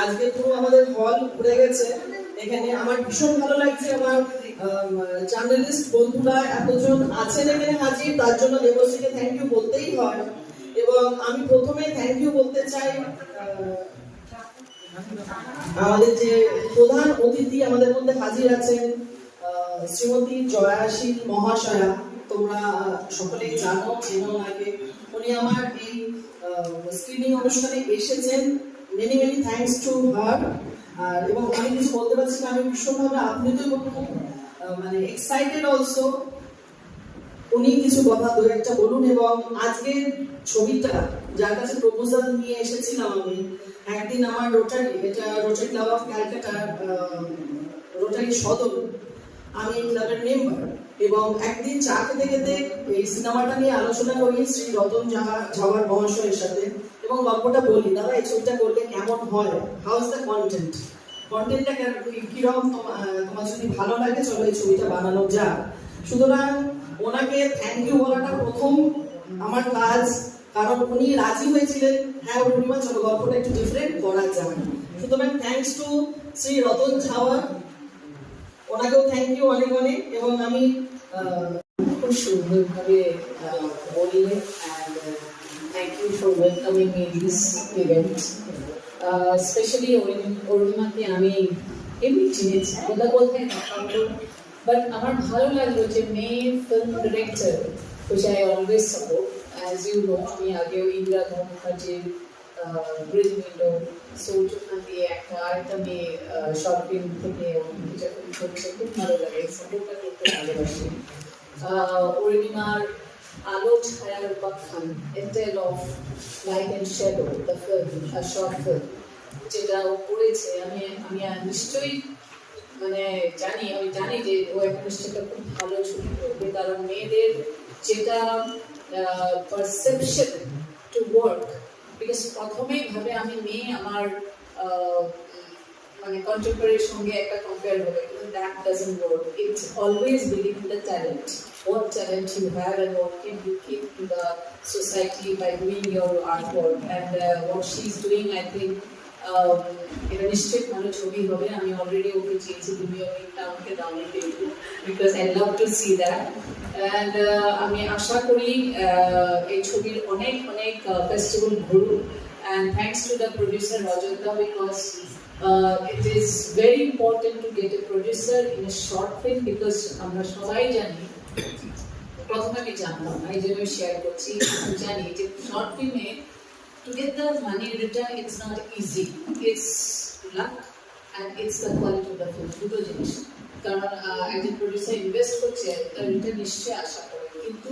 আজকে পুরো আমাদের হল ঘুরে গেছে। এখানে আমার ভীষণ ভালো লাগছে। আমার জার্নালিস্ট বন্ধুরা এতজন আছেন এখানে হাজির, তার জন্য দেবশ্রীকে থ্যাংক ইউ বলতেই হয়। এবং আমি প্রথমে থ্যাংক ইউ বলতে চাই আমাদের যে প্রধান অতিথি আমাদের মধ্যে হাজির আছেন শ্রীমতী জয়াশীল মহাশয়া। তোমরা সকলেই জানো, চেনো আগে উনি আমার এই স্ক্রিনিং অনুষ্ঠানে এসেছেন। Many many thanks to her আর, এবং আমি কিছু বলতে পারছি না, আমি ভীষণভাবে আপ্লুত এবং মানে এক্সাইটেড অলসো উনি কিছু কথা দু একটা বলুন এবং আজকের ছবিটা, যার কাছে প্রপোজাল নিয়ে এসেছিলাম আমি, একদিন আমার রোটারি এটা রোটারি ক্লাব অফ ক্যালকাটার রোটারি সদর, আমি এই ক্লাবের মেম্বার এবং একদিন চা খেতে খেতে এই সিনেমাটা নিয়ে আলোচনা করি শ্রী রতন ঝাওয়ার মহাশয়ের সাথে এবং গল্পটা বলি, দাদা, এই ছবিটা করলে কেমন হয়? হাউ ইজ দ্য কন্টেন্ট কন্টেন্টটা কীরকম তোমা- তোমার যদি ভালো লাগে, চলো এই ছবিটা বানানো যাক। সুতরাং ওনাকে থ্যাংক ইউ বলাটা প্রথম আমার কাজ। কারণ উনি রাজি হয়েছিলেন। হ্যাঁ পূর্ণিমা চলো গল্পটা একটু ডিফারেন্ট করা যায় সুতরাং থ্যাঙ্কস টু শ্রী রতন ঝাওয়া ওনাকেও থ্যাংক ইউ অনেক অনেক। এবং আমি খুব সুন্দরভাবে আহ, বললে and thank you for welcoming me this event specially অরুণিমাকে আমি এমনি চিনেছি। কথা বলতে বাট আমার ভালো লাগল যে মেয়ে film director which I always support. As you know, আমি আগেও ইন্দিরা মুখার্জির গ্রিন উইন্ডো সৌচনা দিয়ে একটা আরেকটা মেয়ে শর্ট ফিল্ম থেকে করছে খুব ভালো লাগে সাপোর্টটা করতে ভালোবাসি অরুণিমার আলো ছায়ার উপাখ্যান এন্টেল of light and shadow the film short film যেটা ও করেছে আমি আমি নিশ্চয়ই মানে জানি আমি জানি যে ও একটা নিশ্চয়ই একটা খুব ভালো ছবি করবে কারণ মেয়েদের যেটা পারসেপশন টু ওয়ার্ক বিকজ প্রথমেই ভাবে আমি মেয়ে আমার আহ, মানে কন্টেম্পোরারির সঙ্গে একটা কম্পেয়ার হবে। কিন্তু that doesn't work it's always believe in the talent what talent you have and what can you give to the society by doing your artwork? And uh, what she's doing I think um, এটা নিশ্চয়ই ভালো ছবি হবে। আমি already ওকে চেয়েছি তুমি ওই আমাকে দাওনি কিন্তু because I love to see that and আমি আশা করি এই ছবির অনেক অনেক ফেস্টিভ্যাল ঘুরুক। Thanks to the producer Rajata because uh, it is very important to get a producer in a short film because আমরা সবাই জানি প্রথমে আমি জানতাম না এই জন্য শেয়ার করছি জানি যে শর্ট ফিল্মে to get the money return it's not easy. It's luck and it's the quality of the film দুটো জিনিস কারণ আহ, একজন প্রডিউসার ইনভেস্ট করছে তার রিটার্ন নিশ্চয়ই আশা করে। কিন্তু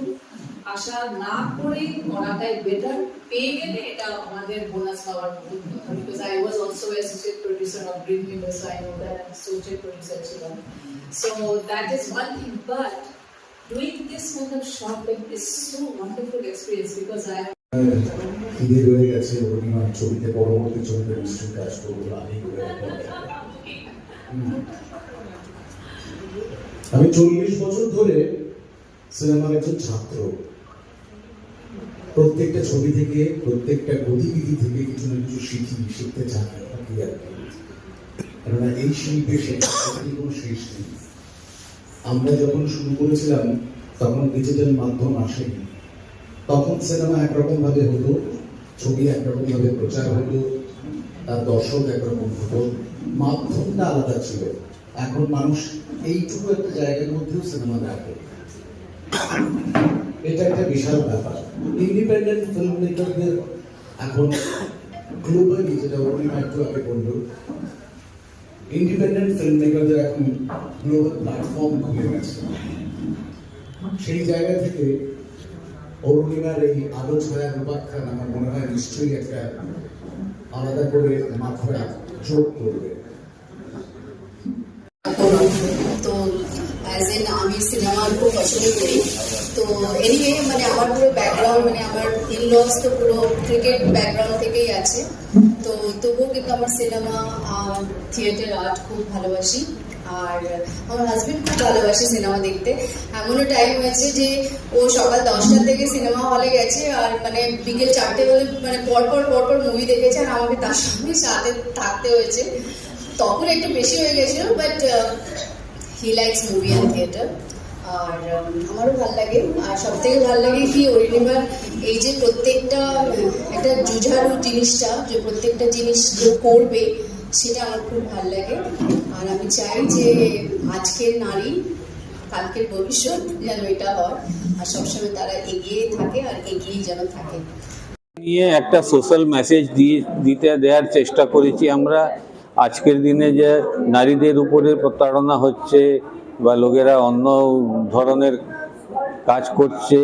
আশা না করে করাটাই বেটার পেয়ে গেলে এটা আমাদের বোনাস পাওয়ার মতো কথা। Because I was also associate producer of Green Windows I know that associate producer ছিলাম so that is one thing but doing this kind of short film is so wonderful experience because I খিদে রয়ে গেছে অরুণিমার ছবিতে, পরবর্তী ছবিতে নিশ্চয়ই কাজ করব, আমি। আমি চল্লিশ বছর ধরে সিনেমার একজন ছাত্র। প্রত্যেকটা ছবি থেকে, প্রত্যেকটা গতিবিধি থেকে কিছু না কিছু শিখি শিখতে চাই থাকি আর কি। কেননা এই শিল্পে শেখার কোনো শেষ নেই। আমরা যখন শুরু করেছিলাম, তখন ডিজিটাল মাধ্যম আসেনি। তখন সিনেমা একরকম ভাবে হতো ছবি একরকম ভাবে প্রচার হতো তার দর্শক একরকম হতো মাধ্যমটা আলাদা ছিল। এখন মানুষ এইটুকু একটা জায়গার মধ্যেও সিনেমা দেখে। এটা একটা বিশাল ব্যাপার। ইন্ডিপেন্ডেন্ট ফিল্ম মেকারদের এখন গ্লোবালি যেটা অরুণিমা একটু আগে বলল। ইন্ডিপেন্ডেন্ট ফিল্ম মেকারদের এখন গ্লোবাল প্ল্যাটফর্ম খুলে গেছে। সেই জায়গা থেকে অরুণিমার এই আলো ছায়া উপাখ্যান আমার মনে হয় নিশ্চয়ই একটা আলাদা করে মাথায় যোগ করবে। তো অ্যাজ এন আমি সিনেমা খুব পছন্দ করি। তো এনিওয়ে মানে আমার পুরো ব্যাকগ্রাউন্ড মানে আমার ইনলস তো পুরো ক্রিকেট ব্যাকগ্রাউন্ড থেকেই আছে। তো তবুও কিন্তু আমার সিনেমা থিয়েটার আর্ট খুব ভালোবাসি। আর, আমার হাজবেন্ড খুব ভালোবাসে সিনেমা দেখতে। এমনও টাইম হয়েছে যে ও সকাল দশটার থেকে সিনেমা হলে গেছে আর মানে বিকেল চারটে বলে মানে পরপর পরপর মুভি দেখেছে আর আমাকে তার সঙ্গে সাথে থাকতে হয়েছে। তখন একটু বেশি হয়ে গেছিল but he likes movie and theatre আর আমারও ভালো লাগে। আর সব থেকে ভালো লাগে কি অরিনিমার এই যে প্রত্যেকটা, একটা জুঝারু জিনিসটা, যে প্রত্যেকটা জিনিস যে করবে সেটা আমার খুব ভালো লাগে। আর আমি চাই যে আজকের নারী, কালকের ভবিষ্যৎ যেন এটা হয়, আর সবসময় তারা এগিয়ে থাকে আর এগিয়েই যেন থাকে। নিয়ে একটা সোশ্যাল মেসেজ দিয়ে দিতে দেওয়ার চেষ্টা করেছি আমরা। আজকের দিনে যে নারীদের উপরে প্রতারণা হচ্ছে বা লোকেরা অন্য ধরনের কাজ করছে,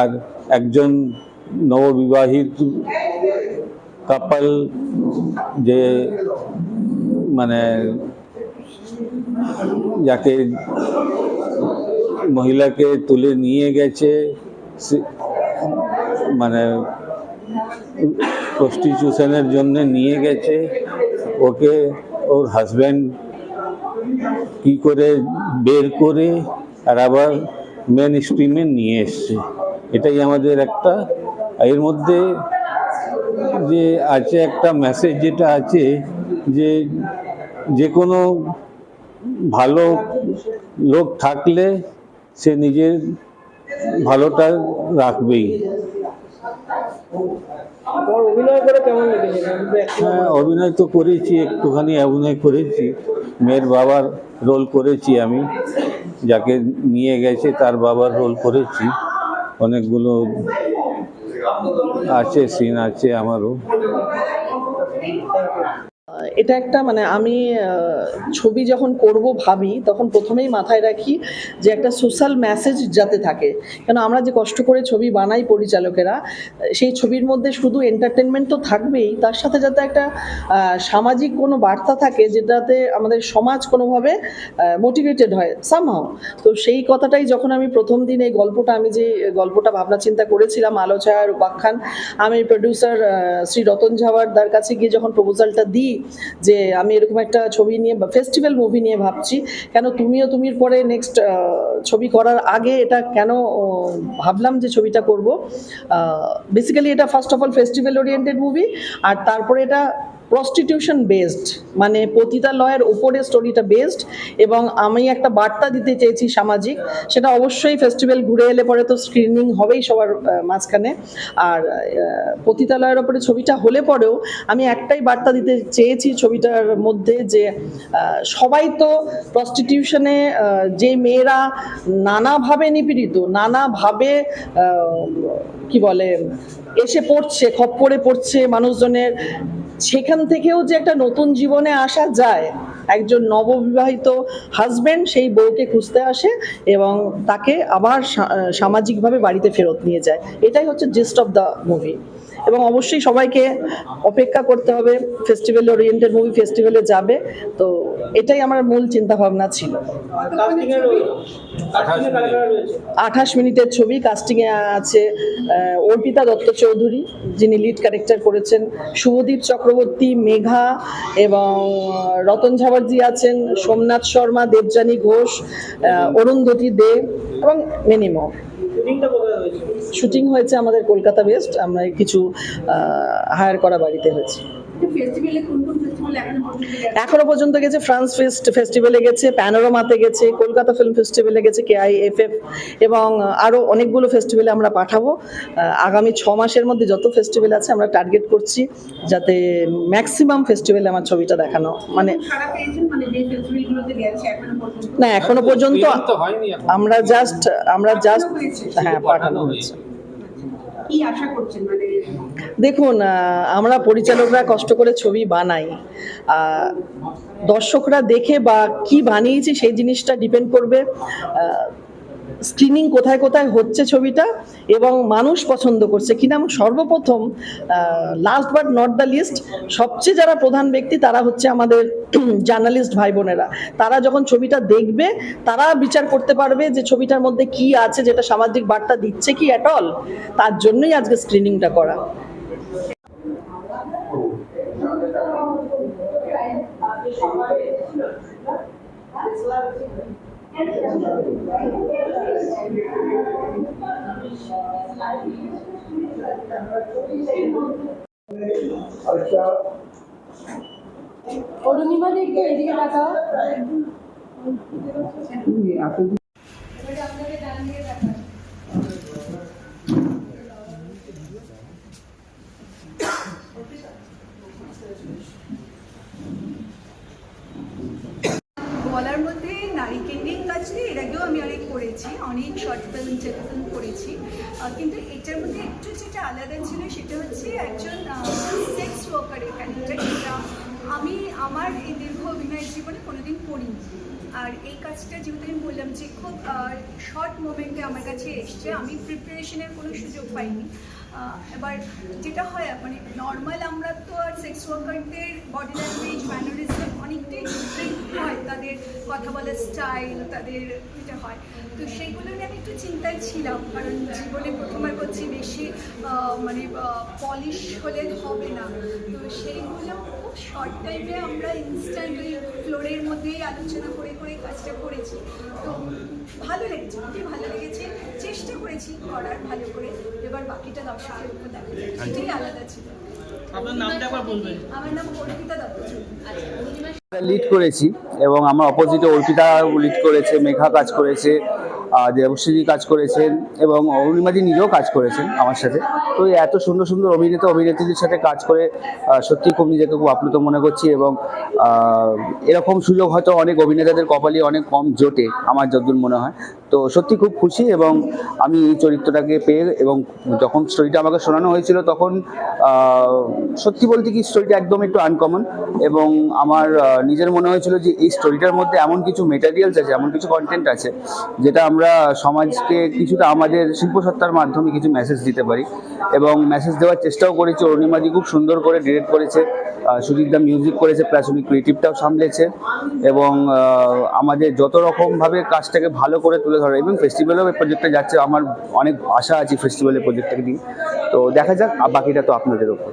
আর একজন নববিবাহিত কাপল যে মানে যাকে মহিলাকে তুলে নিয়ে গেছে মানে প্রস্টিটিউশনের জন্য নিয়ে গেছে, ওকে ওর হাজব্যান্ড কি করে বের করে আর আবার মেন স্ট্রিমে নিয়ে এসছে। এটাই আমাদের একটা, এর মধ্যে যে আছে একটা মেসেজ যেটা আছে যে যে কোনো ভালো লোক থাকলে সে নিজের ভালোটা রাখবেই। হ্যাঁ অভিনয় তো করেছি একটুখানি অভিনয় করেছি। মেয়ের বাবার রোল করেছি আমি যাকে নিয়ে গেছে তার বাবার রোল করেছি। অনেকগুলো আছে সিন আছে আমারও। এটা একটা মানে আমি ছবি যখন করব ভাবি, তখন প্রথমেই মাথায় রাখি যে একটা সোশ্যাল মেসেজ যাতে থাকে। কেন আমরা যে কষ্ট করে ছবি বানাই পরিচালকেরা, সেই ছবির মধ্যে শুধু এন্টারটেনমেন্ট তো থাকবেই, তার সাথে যাতে একটা সামাজিক কোনো বার্তা থাকে যেটাতে আমাদের সমাজ কোনোভাবে মোটিভেটেড হয় সামহাও তো সেই কথাটাই যখন আমি প্রথম দিন এই গল্পটা, আমি যে গল্পটা ভাবনা চিন্তা করেছিলাম আলোচনার উপাখ্যান, আমি প্রডিউসার শ্রী রতন ঝাওয়ারদার কাছে গিয়ে যখন প্রপোজালটা দিই যে আমি এরকম একটা ছবি নিয়ে ফেস্টিভ্যাল মুভি নিয়ে ভাবছি। কেন তুমিও তুমির পরে নেক্সট ছবি করার আগে এটা কেন ভাবলাম যে ছবিটা করব। বেসিক্যালি এটা first of all festival oriented movie আর তারপরে এটা প্রস্টিটিউশন বেসড মানে পতিতালয়ের উপরে স্টোরিটা বেসড এবং আমি একটা বার্তা দিতে চেয়েছি সামাজিক, সেটা অবশ্যই ফেস্টিভ্যাল ঘুরে এলে পরে তো স্ক্রিনিং হবেই সবার মাঝখানে। আর পতিতালয়ের ওপরে ছবিটা হলে পরেও আমি একটাই বার্তা দিতে চেয়েছি ছবিটার মধ্যে যে সবাই তো প্রস্টিটিউশনে যে মেয়েরা নানাভাবে নিপীড়িত, নানাভাবে কি বলে, এসে পড়ছে, খপ্পরে পড়ছে মানুষজনের সেখান থেকেও যে একটা নতুন জীবনে আসা যায়, একজন নববিবাহিত হাজব্যান্ড সেই বউকে খুঁজতে আসে এবং তাকে আবার সামাজিকভাবে বাড়িতে ফেরত নিয়ে যায়। এটাই হচ্ছে জিস্ট অফ দ্য মুভি এবং অবশ্যই সবাইকে অপেক্ষা করতে হবে ফেস্টিভ্যাল ওরিয়েন্টেড মুভি ফেস্টিভ্যালে যাবে। তো এটাই আমার মূল চিন্তা ভাবনা ছিল। আঠাশ মিনিটের ছবি কাস্টিংয়ে আছে অর্পিতা দত্ত চৌধুরী, যিনি লিড ক্যারেক্টার করেছেন, শুভদীপ চক্রবর্তী, মেঘা এবং রতন ঝাবারজি আছেন, সোমনাথ শর্মা, দেবযানী ঘোষ অরুন্ধতী দে এবং মেনিমো শুটিং হয়েছে আমাদের কলকাতা বেস্ট আমরা কিছু হায়ার করা বাড়িতে হয়েছে। এখনও পর্যন্ত গেছে ফ্রান্স ফেস্ট ফেস্টিভ্যালে গেছে প্যানোরামাতে গেছে কলকাতা ফিল্ম ফেস্টিভ্যালে গেছে কেআইএফএফ এবং আরও অনেকগুলো ফেস্টিভ্যালে আমরা পাঠাবো। আগামী ছ মাসের মধ্যে যত ফেস্টিভ্যাল আছে আমরা টার্গেট করছি যাতে ম্যাক্সিমাম ফেস্টিভ্যালে আমার ছবিটা দেখানো মানে মানে না এখনও পর্যন্ত। আমরা জাস্ট আমরা জাস্ট হ্যাঁ পাঠানো হয়েছে। কি আশা করছেন? মানে দেখুন আমরা পরিচালকরা কষ্ট করে ছবি বানাই। দর্শকরা দেখে বা কি বানিয়েছি সেই জিনিসটা ডিপেন্ড করবে। স্ক্রিনিং কোথায় কোথায় হচ্ছে ছবিটা এবং মানুষ পছন্দ করছে। কিনা এবং সর্বপ্রথম last but not the list সবচেয়ে যারা প্রধান ব্যক্তি তারা হচ্ছে আমাদের জার্নালিস্ট ভাই বোনেরা। তারা যখন ছবিটা দেখবে, তারা বিচার করতে পারবে যে ছবিটার মধ্যে কি আছে, যেটা সামাজিক বার্তা দিচ্ছে কি অ্যাট অল তার জন্যই আজকে স্ক্রিনিংটা করা। অরুণিমা দেখবে এদিকে তাকাও। বলার মধ্যে নারী কেন্দ্রিক কাজ নিয়ে এর আগেও আমি অনেক করেছি, অনেক শর্ট ফিল্ম টেলিফিল্ম করেছি। কিন্তু এটার মধ্যে একটু যেটা আলাদা ছিল সেটা হচ্ছে একজন সেক্স ওয়ার্কারের ক্যারেক্টার যেটা আমি আমার এই দীর্ঘ অভিনয়ের জীবনে কোনোদিন করিনি। আর এই কাজটা যেহেতু আমি বললাম যে খুব শর্ট মোমেন্টে আমার কাছে এসছে, আমি প্রিপারেশনের কোনো সুযোগ পাইনি। এবার যেটা হয় মানে নর্মাল আমরা তো আর সেক্স ওয়ার্কারদের বডি ল্যাঙ্গুয়েজ ম্যানারিজম অনেকটাই ডিফারেন্ট হয়। তাদের কথা বলার স্টাইল তাদের এটা হয়। তো সেইগুলো নিয়ে আমি একটু চিন্তায় ছিলাম, কারণ জীবনে প্রথমবার করছি, বেশি মানে পলিশ হলে হবে না। তো সেইগুলো শর্ট টাইমে আমরা ইনস্ট্যান্ট ওই ফ্লোরের মধ্যেই আলোচনা করে করে কাজটা করেছি। তো ভালো লেগেছে খুবই ভালো লেগেছে। চেষ্টা করেছি করার ভালো করে। এবার বাকিটা দর্শকের উপর দেখা সেটাই আলাদা ছিল। আপনার নামটা একবার বলবেন। আমার নাম অর্পিতা দত্ত। চৌধুরী। লিড করেছি এবং আমার অপোজিটে অর্পিতা লিড করেছে মেঘা কাজ করেছে। আহ, দেবশ্রী কাজ করেছেন এবং অরুণিমাজি নিজেও কাজ করেছেন আমার সাথে। তো এত সুন্দর সুন্দর অভিনেতা অভিনেত্রীদের সাথে কাজ করে সত্যি খুব নিজেকে খুব আপ্লুত মনে করছি এবং এরকম সুযোগ হয়তো অনেক অভিনেতাদের কপালে অনেক কম জোটে আমার যতদূর মনে হয়। তো সত্যি খুব খুশি এবং আমি এই চরিত্রটাকে পেয়ে এবং যখন স্টোরিটা আমাকে শোনানো হয়েছিল তখন সত্যি বলতে কি স্টোরিটা একদম একটু আনকমন এবং আমার নিজের মনে হয়েছিল যে এই স্টোরিটার মধ্যে এমন কিছু মেটেরিয়ালস আছে, এমন কিছু কন্টেন্ট আছে যেটা আমরা সমাজকে কিছুটা আমাদের শিল্পসত্তার মাধ্যমে কিছু মেসেজ দিতে পারি এবং মেসেজ দেওয়ার চেষ্টাও করেছি। অরুণিমাজি খুব সুন্দর করে ডিরেক্ট করেছে সুজিতদা মিউজিক করেছে প্লাস উনি ক্রিয়েটিভটাও সামলেছে এবং আমাদের যত রকমভাবে কাজটাকে ভালো করে তুলে ধরে এবং ফেস্টিভ্যালেও এই প্রজেক্টটা যাচ্ছে, আমার অনেক আশা আছে ফেস্টিভ্যালের প্রজেক্টটাকে নিয়ে। তো দেখা যাক বাকিটা তো আপনাদের ওপর